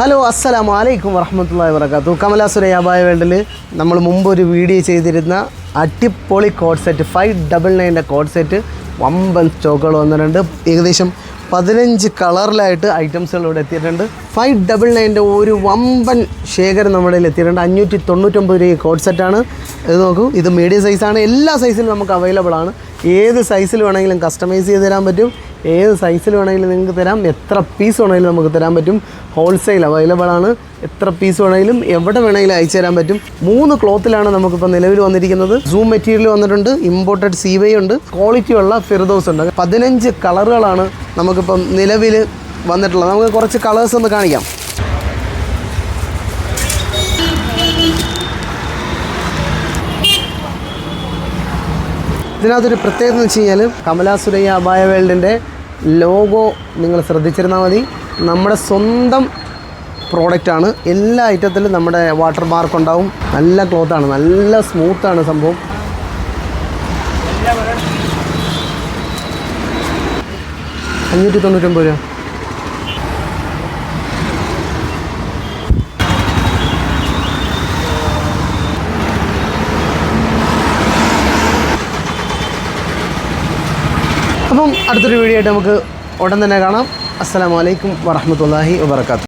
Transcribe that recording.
Hello അസ്സലാമു വലൈക്കും വറഹമത്തല്ലാ വർക്കാത്തു കമല സുരയാബായ വേൾഡിൽ നമ്മൾ മുമ്പ് ഒരു വീഡിയോ ചെയ്തിരുന്ന അടിപൊളി കോഡ് സെറ്റ് ഫൈവ് ഡബിൾ നയന്റെ കോഡ് സെറ്റ് വമ്പൻ സ്റ്റോക്കുകൾ വന്നിട്ടുണ്ട്. ഏകദേശം പതിനഞ്ച് കളറിലായിട്ട് ഐറ്റംസുകൾ ഇവിടെ എത്തിയിട്ടുണ്ട്. ഫൈവ് ഡബിൾ നയന്റെ ഒരു വമ്പൻ ശേഖരം നമ്മുടെ എത്തിയിട്ടുണ്ട്. അഞ്ഞൂറ്റി തൊണ്ണൂറ്റൊമ്പത് രൂപ കോഡ് സെറ്റാണ് ഇത് നോക്കൂ ഇത് മീഡിയം സൈസാണ് എല്ലാ സൈസിലും നമുക്ക് അവൈലബിൾ ആണ്. ഏത് സൈസിൽ വേണമെങ്കിലും കസ്റ്റമൈസ് ചെയ്ത് തരാൻ പറ്റും. ഏത് സൈസിൽ വേണമെങ്കിലും നിങ്ങൾക്ക് തരാം. എത്ര പീസ് വേണമെങ്കിലും നമുക്ക് തരാൻ പറ്റും. ഹോൾസെയിൽ അവൈലബിൾ ആണ്. എത്ര പീസ് വേണമെങ്കിലും എവിടെ വേണമെങ്കിലും അയച്ചു തരാൻ പറ്റും. മൂന്ന് ക്ലോത്തിലാണ് നമുക്കിപ്പോൾ നിലവിൽ വന്നിരിക്കുന്നത്. സൂം മെറ്റീരിയൽ വന്നിട്ടുണ്ട്. ഇമ്പോർട്ടഡ് സീവൈ ഉണ്ട്. ക്വാളിറ്റി ഉള്ള ഫിർദോസ് ഉണ്ട്. പതിനഞ്ച് കളറുകളാണ് നമുക്കിപ്പം നിലവിൽ വന്നിട്ടുള്ളത്. നമുക്ക് കുറച്ച് കളേഴ്സ് ഒന്ന് കാണിക്കാം. ഇതിനകത്തൊരു പ്രത്യേകത എന്ന് വെച്ച് കഴിഞ്ഞാൽ കമലാസുരയ്യ അബായ വേൾഡിന്റെ ലോഗോ നിങ്ങൾ ശ്രദ്ധിച്ചിരുന്നാൽ മതി. നമ്മുടെ സ്വന്തം പ്രോഡക്റ്റാണ്. എല്ലാ ഐറ്റത്തിലും നമ്മുടെ വാട്ടർ മാർക്ക് ഉണ്ടാവും. നല്ല ക്ലോത്താണ് നല്ല സ്മൂത്താണ് സംഭവം. അഞ്ഞൂറ്റി തൊണ്ണൂറ്റൊമ്പത് രൂപ. അപ്പം അടുത്തൊരു വീഡിയോ ആയിട്ട് നമുക്ക് ഉടൻ തന്നെ കാണാം. അസ്സാം വലൈക്കും വറഹമത്തല്ലാഹി വബർക്കാത്തു